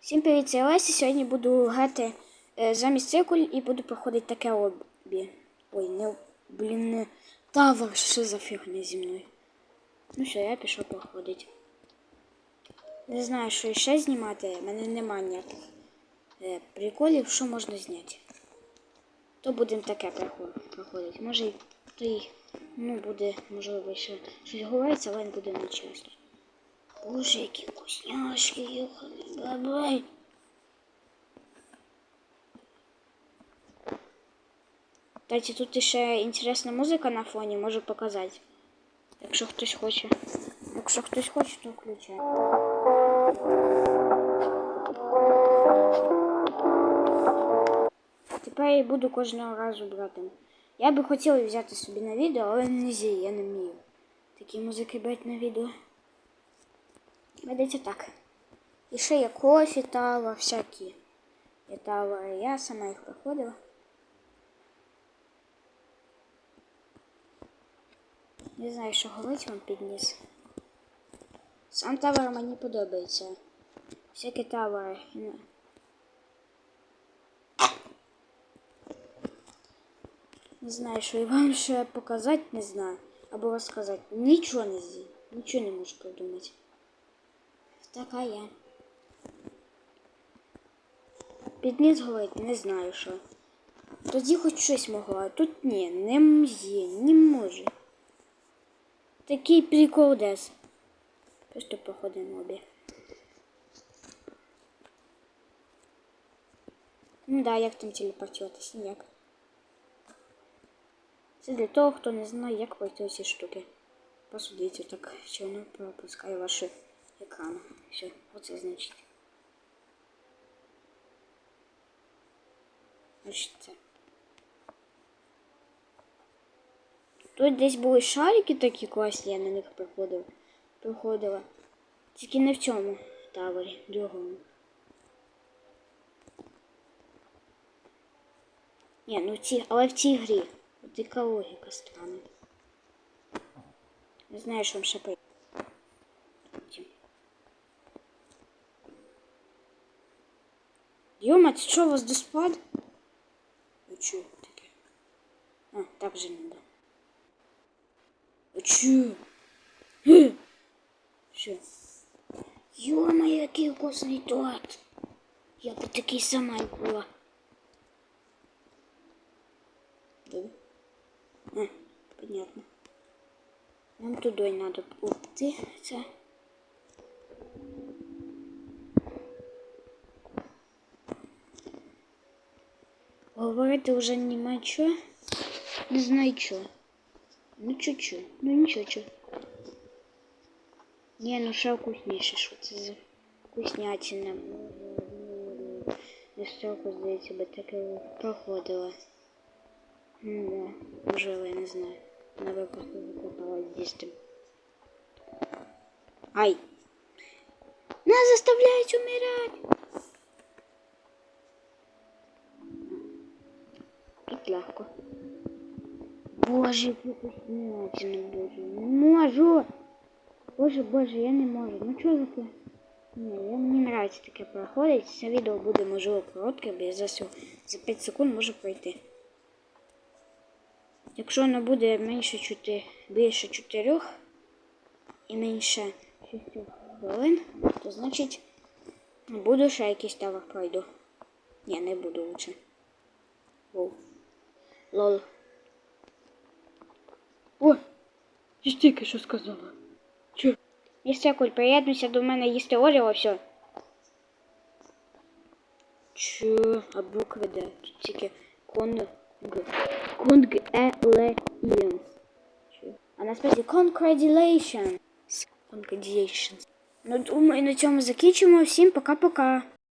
Всім привіт, це Леся. Сьогодні буду грати е, замість цикуль і буду проходити таке обі. Ой, не блін, не тавер, що за фігня зі мною. Ну все, я пішов проходити. Не знаю, що ще знімати, в мене немає ніяких е, приколів, що можна зняти. То будемо таке проходити. Може і той, ну, буде, можливо, ще щось говориться, але не буде нечесно. Боже, які вкусняшки, їхали, бабай. Кстати, тут ще інтересна музика на фоні, можу показати. Якщо хтось хоче. Якщо хтось хоче, то включай. Тепер я буду кожного разу брати. Я би хотіла взяти собі на відео, але не можу, я не вмію. Такі музики брати на відео. Ведеться так. І ще є кофі, тава, всякі. Є тава, я сама їх проходила. Не знаю, що говорить вам підніс. Сам тавер мені подобається. Всякі тавери. ну. Не знаю, що і вам ще показати, не знаю. Або розказати. Нічого не зі. Нічого не можу придумати. Така я. Підніс говорить, не знаю що. Тоді хоч щось могло, а тут ні, не м'є, не може. Такий прикол десь. Просто походимо обі. Ну да, як там телепортуватися, ніяк. Це для того, хто не знає, як пройти ці штуки. Посудите так, що воно пропускає ваші екрани. Все, оце значить. Значить це. Тут десь були шарики такі класні, я на них проходив. Проходила. Тільки не в цьому тавері, другому. Ні, ну в цій, але в цій грі. От яка логіка странна. Не знаю, що вам ще по... Йома, це що у вас диспад? Ви чо таке? А, так же надо. Ви чо? Ге! Що? Йома, який вкусний торт. Я би такий сама й була. Да? А, понятно. Нам туди надо пути. Це. Говорити вже нема що. Не знаю що. Ну чуть-чуть. Ну нічого чого. Ні, ну ще вкусніше, що це за вкуснятина. Не столько, здається, би таке проходила. Ну, да. Можливо, я не знаю. На випадку викликала дійсно. Ай! Нас заставляють умирать! Тут легко. Боже, вкуснятина, боже. Не можу! Боже, боже, я не можу. Ну чого за це? Ні, я, мені подобається таке проходить. Це відео буде, можливо, коротке, бо я за, сю- за 5 секунд можу пройти. Якщо воно буде менше 4, більше 4 і менше 6 хвилин, то значить буду ще якийсь тавер пройду. Ні, не буду лучше. Воу. Лол. О! Я тільки що сказала. Чо? Містер Куль, приєднуйся до мене їсти Оріо, все. Чо? А букви де? Тут тільки конг. Конг Елеєнс. А насправді Congratulations. Congratulations. Ну, думаю, на цьому закінчимо. Всім пока-пока.